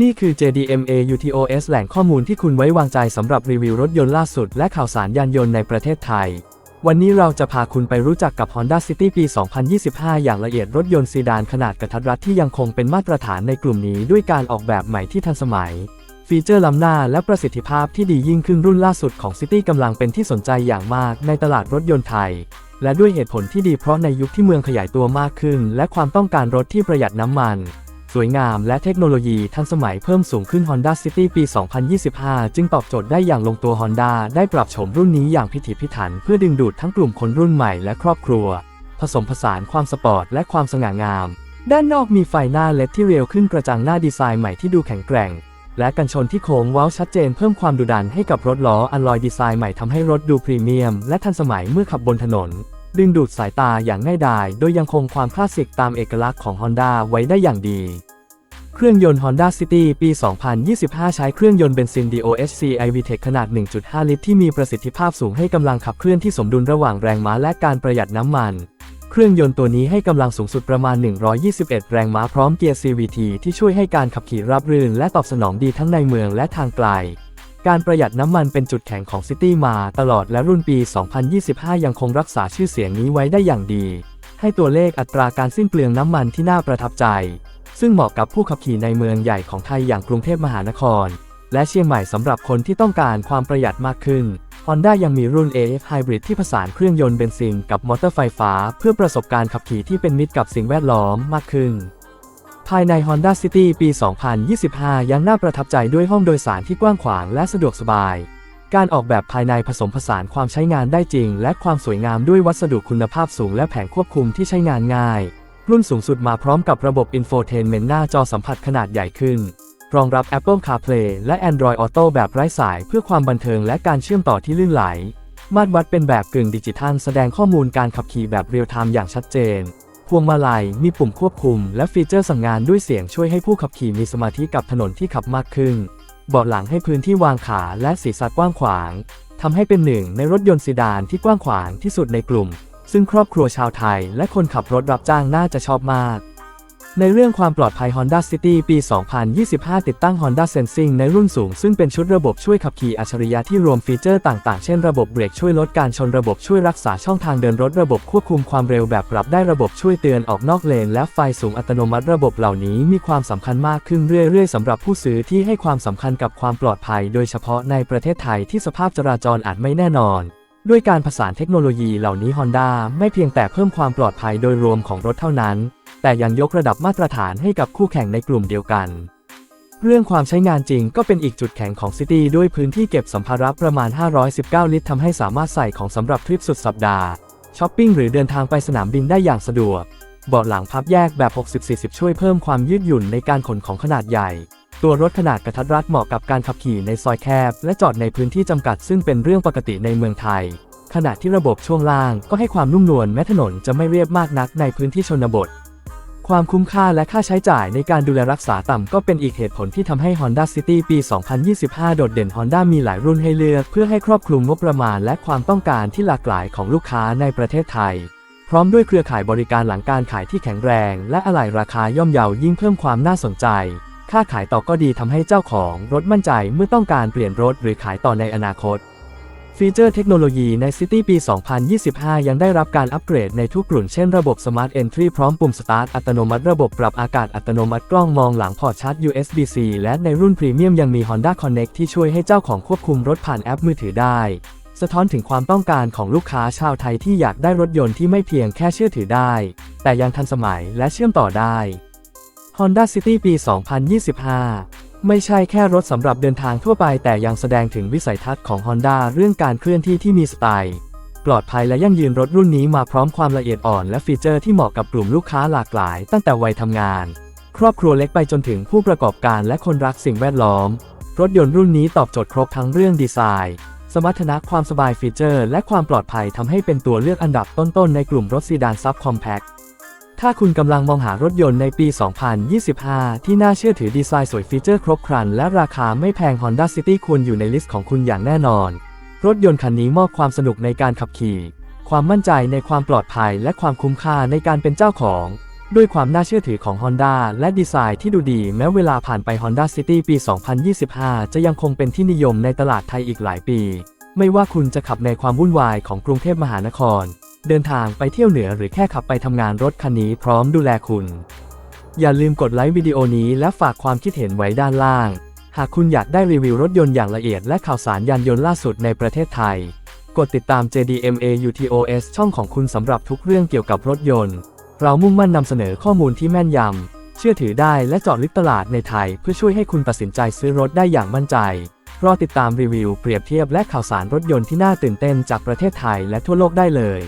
นี่คือ JDMA UTOS แหล่งข้อมูลที่คุณไว้วางใจสำหรับรีวิวรถยนต์ล่าสุด และข่าวสารยานยนต์ในประเทศไทย วันนี้เราจะพาคุณไปรู้จักกับ Honda City ปี 2025 อย่างละเอียดรถยนต์ซีดานขนาดกระทัดรัดที่ยังคงเป็นมาตรฐานในกลุ่มนี้ด้วยการออกแบบใหม่ที่ทันสมัย ฟีเจอร์ล้ำหน้าและประสิทธิภาพที่ดียิ่งขึ้นรุ่นล่าสุดของ City กำลังเป็นที่สนใจอย่างมากในตลาดรถยนต์ไทย และด้วยเหตุผลที่ดีเพราะในยุคที่เมืองขยายตัวมากขึ้น และความต้องการรถที่ประหยัดน้ำมัน สวยงามและเทคโนโลยีทันสมัยเพิ่มสูงขึ้น Honda City ปี 2025 จึงตอบโจทย์ได้อย่างลงตัว Honda ได้ปรับโฉมรุ่นนี้อย่างพิถีพิถัน เพื่อดึงดูดทั้งกลุ่มคนรุ่นใหม่และครอบครัว ผสมผสานความสปอร์ตและความสง่างาม ด้านนอกมีไฟหน้าเลดที่เรียวขึ้นกระจังหน้าดีไซน์ใหม่ที่ดูแข็งแกร่ง และกันชนที่โค้งเว้าชัดเจนเพิ่มความดุดันให้กับรถล้ออลลอยดีไซน์ใหม่ทำให้รถดูพรีเมียม และทันสมัยเมื่อขับบนถนน ดึงดูดสายตาอย่างง่ายดาย โดยยังคงความคลาสสิกตามเอกลักษณ์ของ Honda ไว้ได้อย่างดี เครื่องยนต์ Honda City ปี 2025 ใช้เครื่องยนต์เบนซิน DOHC iVTEC ขนาด 1.5 ลิตร ที่มีประสิทธิภาพสูงให้กำลังขับเคลื่อนที่สมดุลระหว่างแรงม้าและการประหยัดน้ำมัน เครื่องยนต์ตัวนี้ให้กำลังสูงสุดประมาณ 121 แรงม้าพร้อมเกียร์ CVT ที่ช่วยให้การขับขี่ราบรื่น และตอบสนองดีทั้งในเมืองและทางไกล การประหยัดน้ำมันเป็นจุดแข็งของซิตี้มาตลอดและรุ่นปี 2025 ยังคงรักษาชื่อเสียงนี้ไว้ได้อย่างดี ให้ตัวเลขอัตราการสิ้นเปลืองน้ำมันที่น่าประทับใจ ซึ่งเหมาะกับผู้ขับขี่ในเมืองใหญ่ของไทยอย่างกรุงเทพมหานคร และเชียงใหม่สำหรับคนที่ต้องการความประหยัดมากขึ้น Honda ยังมีรุ่น AF Hybrid ที่ผสานเครื่องยนต์เบนซินกับมอเตอร์ไฟฟ้า เพื่อประสบการณ์ขับขี่ที่เป็นมิตรกับสิ่งแวดล้อมมากขึ้น ภายใน Honda City ปี 2025 ยังน่าประทับใจด้วยห้องโดยสารที่กว้างขวางและสะดวกสบาย การออกแบบภายในผสมผสานความใช้งานได้จริง และความสวยงามด้วยวัสดุคุณภาพสูงและแผงควบคุมที่ใช้งานง่าย รุ่นสูงสุดมาพร้อมกับระบบ Infotainment หน้าจอสัมผัสขนาดใหญ่ขึ้น รองรับ Apple CarPlay และ Android Auto แบบไร้สายเพื่อความบันเทิงและการเชื่อมต่อที่ลื่นไหล มาตรวัดเป็นแบบกึ่งดิจิทัลแสดงข้อมูลการขับขี่แบบเรียลไทม์อย่างชัดเจน พวงมาลัยมีปุ่มควบคุม และฟีเจอร์สั่งงานด้วยเสียงช่วยให้ผู้ขับขี่มีสมาธิกับถนนที่ขับมากขึ้นเบาะหลังให้พื้นที่วางขาและศีรษะกว้างขวางทำให้เป็นหนึ่งในรถยนต์ซีดานที่กว้างขวางที่สุดในกลุ่ม ซึ่งครอบครัวชาวไทยและคนขับรถรับจ้างน่าจะชอบมาก ในเรื่องความปลอดภัย Honda City ปี 2025 ติดตั้ง Honda Sensing ในรุ่นสูง ซึ่งเป็นชุดระบบช่วยขับขี่อัจฉริยะที่รวมฟีเจอร์ต่างๆ เช่นระบบเบรกช่วยลดการชนระบบช่วยรักษาช่องทางเดินรถระบบควบคุมความเร็วแบบปรับได้ระบบช่วยเตือนออกนอกเลน และไฟสูงอัตโนมัติระบบเหล่านี้มีความสำคัญมากขึ้นเรื่อยๆสำหรับผู้ซื้อที่ให้ความสำคัญกับความปลอดภัย โดยเฉพาะในประเทศไทยที่สภาพจราจรอาจไม่แน่นอน ด้วยการผสานเทคโนโลยีเหล่านี้ Honda ไม่เพียงแต่เพิ่มความปลอดภัยโดยรวมของรถเท่านั้น แต่ยังยกระดับมาตรฐานให้กับคู่แข่งในกลุ่มเดียวกัน เรื่องความใช้งานจริงก็เป็นอีกจุดแข็งของ City ด้วยพื้นที่เก็บสัมภาระประมาณ 519 ลิตรทำให้สามารถใส่ของสำหรับทริปสุดสัปดาห์ช้อปปิ้งหรือเดินทางไปสนามบินได้อย่างสะดวกเบาะหลังพับแยกแบบ 60-40 ช่วยเพิ่มความยืดหยุ่นในการขนของขนาดใหญ่ ตัวรถขนาดกระทัดรัดเหมาะกับการขับขี่ในซอยแคบ และจอดในพื้นที่จำกัดซึ่งเป็นเรื่องปกติในเมืองไทย ขณะที่ระบบช่วงล่างก็ให้ความนุ่มนวลแม้ถนนจะไม่เรียบมากนักในพื้นที่ชนบท ความคุ้มค่าและค่าใช้จ่ายในการดูแลรักษาต่ำก็เป็นอีกเหตุผลที่ทำให้ Honda City ปี 2025 โดดเด่น Honda มีหลายรุ่นให้เลือก เพื่อให้ครอบคลุมงบประมาณและความต้องการที่หลากหลายของลูกค้าในประเทศไทยพร้อมด้วยเครือข่ายบริการหลังการขายที่แข็งแรง และอะไหล่ราคาย่อมเยายิ่งเพิ่มความน่าสนใจ ค่าขายต่อก็ดีทำให้เจ้าของรถมั่นใจเมื่อต้องการเปลี่ยนรถหรือขายต่อในอนาคต ฟีเจอร์เทคโนโลยีใน City ปี 2025 ยังได้รับการอัปเกรดในทุกรุ่นเช่นระบบ Smart Entry พร้อมปุ่ม Start อัตโนมัติระบบปรับอากาศอัตโนมัติกล้องมองหลังพอร์ตชาร์จ USB-C และในรุ่นพรีเมียมยังมี Honda Connect ที่ช่วยให้เจ้าของควบคุมรถผ่านแอปมือถือได้สะท้อนถึงความต้องการของลูกค้าชาวไทยที่อยากได้รถยนต์ที่ไม่เพียงแค่เชื่อถือได้ แต่ยังทันสมัยและเชื่อมต่อได้ Honda City ปี 2025 ไม่ใช่แค่รถสำหรับเดินทางทั่วไปแต่ยังแสดงถึงวิสัยทัศน์ของ Honda เรื่องการเคลื่อนที่ที่มีสไตล์ ปลอดภัยและยั่งยืนรถรุ่นนี้มาพร้อมความละเอียดอ่อนและฟีเจอร์ที่เหมาะกับกลุ่มลูกค้าหลากหลาย ตั้งแต่วัยทำงาน ครอบครัวเล็กไปจนถึงผู้ประกอบการและคนรักสิ่งแวดล้อม รถยนต์รุ่นนี้ตอบโจทย์ครบทั้งเรื่องดีไซน์ สมรรถนะความสบายฟีเจอร์ และความปลอดภัยทำให้เป็นตัวเลือกอันดับต้นๆในกลุ่มรถซีดานซับคอมแพค ถ้าคุณกำลังมองหารถยนต์ในปี 2025 ที่น่าเชื่อถือดีไซน์สวยฟีเจอร์ครบครัน และราคาไม่แพง Honda City ควรอยู่ในลิสต์ของคุณอย่างแน่นอน รถยนต์คันนี้มอบความสนุกในการขับขี่ ความมั่นใจในความปลอดภัยและความคุ้มค่าในการเป็นเจ้าของ ด้วยความน่าเชื่อถือของ Honda และดีไซน์ที่ดูดี แม้เวลาผ่านไป Honda City ปี 2025 จะยังคงเป็นที่นิยมในตลาดไทยอีกหลายปี ไม่ว่าคุณจะขับในความวุ่นวายของกรุงเทพมหานคร เดินทางไปเที่ยวเหนือหรือแค่ขับไปทำงานรถคันนี้พร้อมดูแลคุณ อย่าลืมกดไลค์วิดีโอนี้และฝากความคิดเห็นไว้ด้านล่าง หากคุณอยากได้รีวิวรถยนต์อย่างละเอียดและข่าวสารยานยนต์ล่าสุดในประเทศไทย กดติดตาม JDMA UTOS ช่องของคุณสำหรับทุกเรื่องเกี่ยวกับรถยนต์ เรามุ่งมั่นนำเสนอข้อมูลที่แม่นยำ เชื่อถือได้และเจาะลึกตลาดในไทย เพื่อช่วยให้คุณตัดสินใจซื้อรถได้อย่างมั่นใจรอติดตามรีวิวเปรียบเทียบและข่าวสารรถยนต์ที่น่าตื่นเต้นจากประเทศไทยและทั่วโลกได้เลย